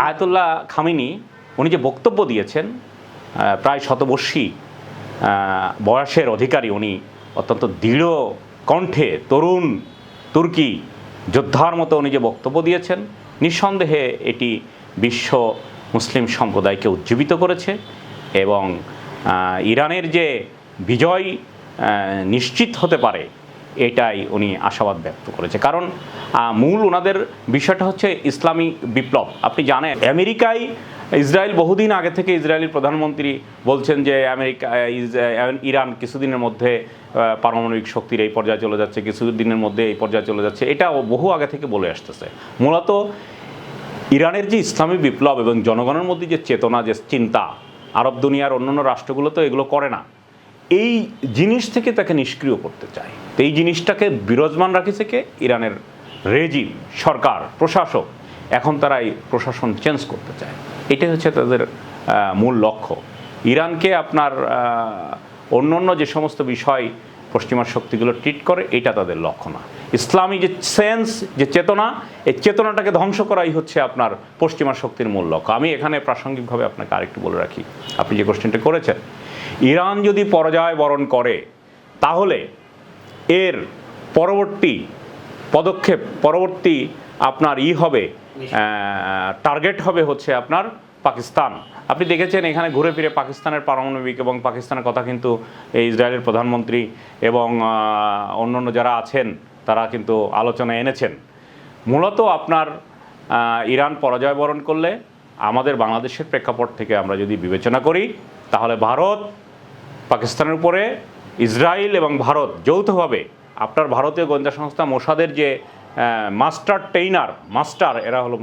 Ayatollah Khamenei, উনি যে বক্তব্য দিয়েছেন প্রায় শতবর্ষী বয়সের অধিকারী, উনি অত্যন্ত দৃঢ় কণ্ঠে তরুণ তুর্কি যোদ্ধার মতো উনি যে বক্তব্য দিয়েছেন, নিঃসন্দেহে এটি বিশ্ব মুসলিম সম্প্রদায়কে উজ্জীবিত করেছে এবং ইরানের যে বিজয় নিশ্চিত হতে পারে এটাই উনি আশাবাদ ব্যক্ত করেছে। কারণ মূল ওনাদের বিষয়টা হচ্ছে ইসলামী বিপ্লব। আপনি জানেন, আমেরিকায় ইসরায়েল বহুদিন আগে থেকে ইসরায়েলের প্রধানমন্ত্রী বলছেন যে আমেরিকা ইরান কিছুদিনের মধ্যে পারমাণবিক শক্তির এই পর্যায়ে চলে যাচ্ছে, কিছুদিনের মধ্যে এই পর্যায়ে চলে যাচ্ছে। এটা বহু আগে থেকে বলে আসতেছে। মূলত ইরানের যে ইসলামী বিপ্লব এবং জনগণের মধ্যে যে চেতনা, যে চিন্তা, আরব দুনিয়ার অন্যান্য রাষ্ট্রগুলো তো এগুলো করে না। এই জিনিস থেকে তাকে নিষ্ক্রিয় করতে চায় তো এই জিনিসটাকে বিরাজমান রাখেছে কে? ইরানের রেজিম, সরকার, প্রশাসক। এখন তারা এই প্রশাসন চেঞ্জ করতে চায়। এটাই হচ্ছে তাদের মূল লক্ষ্য। ইরানকে আপনার অন্য অন্য যে সমস্ত বিষয় পশ্চিমা শক্তিগুলো ট্রিট করে, এটা তাদের লক্ষ্য না। ইসলামী যে সেন্স যে চেতনা, এই চেতনাটাকে ধ্বংস করাই হচ্ছে আপনার পশ্চিমা শক্তির মূল লক্ষ্য। আমি এখানে প্রাসঙ্গিকভাবে আপনাকে আরেকটু বলে রাখি। আপনি যে কোশ্চেনটা করেছেন ইরান যদি পরাজয় বরণ করে তাহলে এর পরবর্তী পদক্ষেপ পরবর্তী আপনার ই হবে টার্গেট হবে হচ্ছে আপনার পাকিস্তান। আপনি দেখেছেন এখানে ঘুরে ফিরে পাকিস্তানের পারমাণবিক এবং পাকিস্তানের কথা কিন্তু এই ইসরায়েলের প্রধানমন্ত্রী এবং অন্যান্য যারা আছেন তারা কিন্তু আলোচনা এনেছেন। মূলত আপনার ইরান পরাজয় বরণ করলে আমাদের বাংলাদেশের প্রেক্ষাপট থেকে আমরা যদি বিবেচনা করি তাহলে ভারত পাকিস্তানের উপরে ইসরায়েল এবং ভারত যৌথভাবে আপনার ভারতীয় গোয়েন্দা সংস্থা মোসাদের যে মাস্টার টেইনার মাস্টার, এরা হলো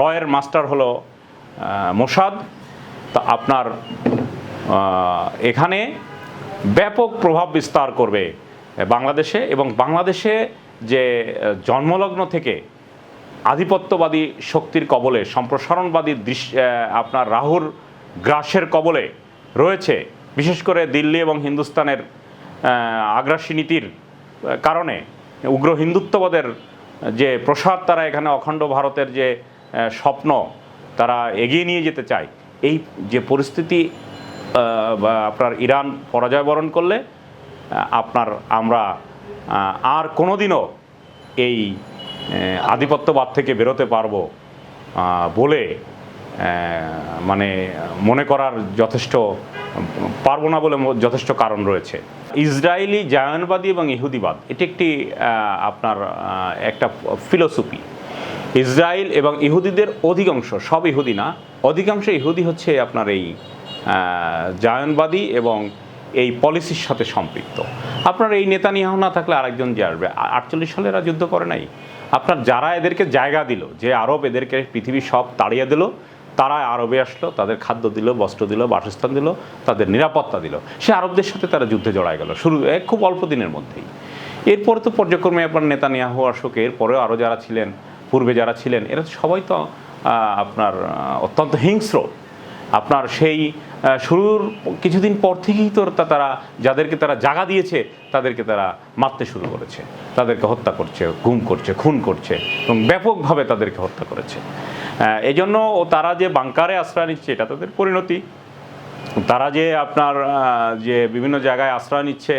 রয়ের মাস্টার হলো মোসাদ। তা আপনার এখানে ব্যাপক প্রভাব বিস্তার করবে বাংলাদেশে এবং বাংলাদেশে যে জন্মলগ্ন থেকে আধিপত্যবাদী শক্তির কবলে, সম্প্রসারণবাদী দৃশ্য আপনার রাহুর গ্রাসের কবলে রয়েছে বিশেষ করে দিল্লি এবং হিন্দুস্তানের আগ্রাসী নীতির কারণে উগ্র হিন্দুত্ববাদের যে প্রসাদ তারা এখানে অখণ্ড ভারতের যে স্বপ্ন তারা এগিয়ে নিয়ে যেতে চায়, এই যে পরিস্থিতি আপনার ইরান পরাজয় বরণ করলে আপনার আমরা আর কোনোদিনও এই আধিপত্যবাদ থেকে বেরোতে পারব বলে মানে মনে করার যথেষ্ট, পারব না বলে যথেষ্ট কারণ রয়েছে। ইসরায়েলি জায়নবাদী এবং ইহুদিবাদ, এটি একটি আপনার একটা ফিলোসফি। ইসরায়েল এবং ইহুদিদের অধিকাংশ, সব ইহুদি না, অধিকাংশ ইহুদি হচ্ছে আপনার এই জায়নবাদী এবং এই পলিসির সাথে সম্পৃক্ত। আপনার এই নেতা নিয়াহ না থাকলে আরেকজন যে আসবে? আটচল্লিশ সালে এরা যুদ্ধ করে নাই। আপনার যারা এদেরকে জায়গা দিল, যে আরব এদেরকে পৃথিবী সব তাড়িয়ে দিল তারা আরবে আসলো, তাদের খাদ্য দিল, বস্ত্র দিল, বাসস্থান দিল, তাদের নিরাপত্তা দিল। সে আরবদের সাথে তারা যুদ্ধে জড়ায় গেল, শুরু খুব অল্প দিনের মধ্যেই। এরপরে তো পর্যক্রমে আপনার নেতা নেওয়া অশোক, এরপরেও আরও যারা ছিলেন, পূর্বে যারা ছিলেন, এরা সবাই তো আপনার অত্যন্ত হিংস্র। আপনার সেই শুরুর কিছুদিন পর থেকেই তো তারা যাদেরকে তারা জাগা দিয়েছে, তাদেরকে তারা মারতে শুরু করেছে। তাদেরকে হত্যা করছে, গুম করছে, খুন করছে এবং ব্যাপকভাবে তাদেরকে হত্যা করেছে। এজন্য ও তারা যে বাংকারে আশ্রয় নিচ্ছে, এটা তাদের পরিণতি। তারা যে আপনার যে বিভিন্ন জায়গায় আশ্রয় নিচ্ছে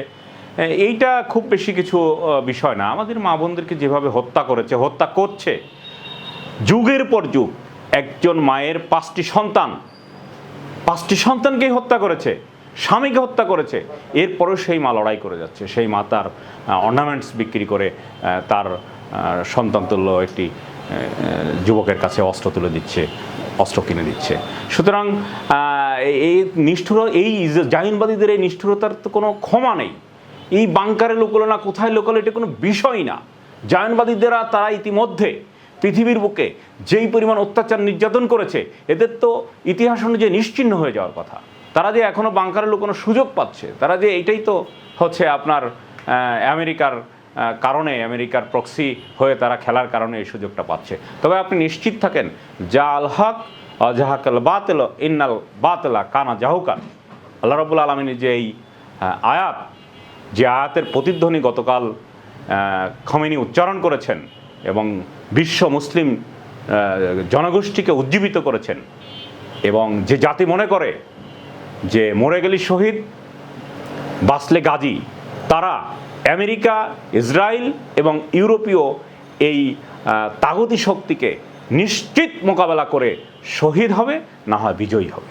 এইটা খুব বেশি কিছু বিষয় না। আমাদের মা বোনদেরকে যেভাবে হত্যা করেছে, হত্যা করছে, যুগের পর যুগ, একজন মায়ের পাঁচটি সন্তান পাঁচটি সন্তানকেই হত্যা করেছে স্বামীকে হত্যা করেছে এরপরেও সেই মা লড়াই করে যাচ্ছে। সেই মা তার অর্নামেন্টস বিক্রি করে তার আহ, সন্তান তুল্য একটি যুবকের কাছে অস্ত্র তুলে দিচ্ছে অস্ত্র কিনে দিচ্ছে। সুতরাং এই নিষ্ঠুর এই জাহিনবাদীদের এই নিষ্ঠুরতার তো কোনো ক্ষমা নেই। এই বাংকারে লোকলো না কোথায় লোকালো এটা কোনো বিষয় না। জায়নবাদীদেরা তারা ইতিমধ্যে পৃথিবীর বুকে যেই পরিমাণ অত্যাচার নির্যাতন করেছে, এদের তো ইতিহাস অনুযায়ী নিশ্চিহ্ন হয়ে যাওয়ার কথা। তারা যে এখনও বাংকারে লুকোনো সুযোগ পাচ্ছে, তারা যে এইটাই তো হচ্ছে আপনার আমেরিকার কারণে, আমেরিকার প্রক্সি হয়ে তারা খেলার কারণে এই সুযোগটা পাচ্ছে। তবে আপনি নিশ্চিত থাকেন, যা আল হক অজাহাকাল বাতেল, ইন্নাল বাতলা কানা জাহুকান। আল্লাহ রবুল আলমিনের যে এই আয়াত, যে আয়াতের প্রতিধ্বনি গতকাল খমেনি উচ্চারণ করেছেন এবং বিশ্ব মুসলিম জনগোষ্ঠীকে উজ্জীবিত করেছেন এবং যে জাতি মনে করে যে মরে গেলি শহীদ বাসলে গাজী, তারা আমেরিকা, ইসরায়েল এবং ইউরোপীয় এই তাগতি শক্তিকে নিশ্চিত মোকাবেলা করে শহীদ হবে, না হয় বিজয়ী হবে।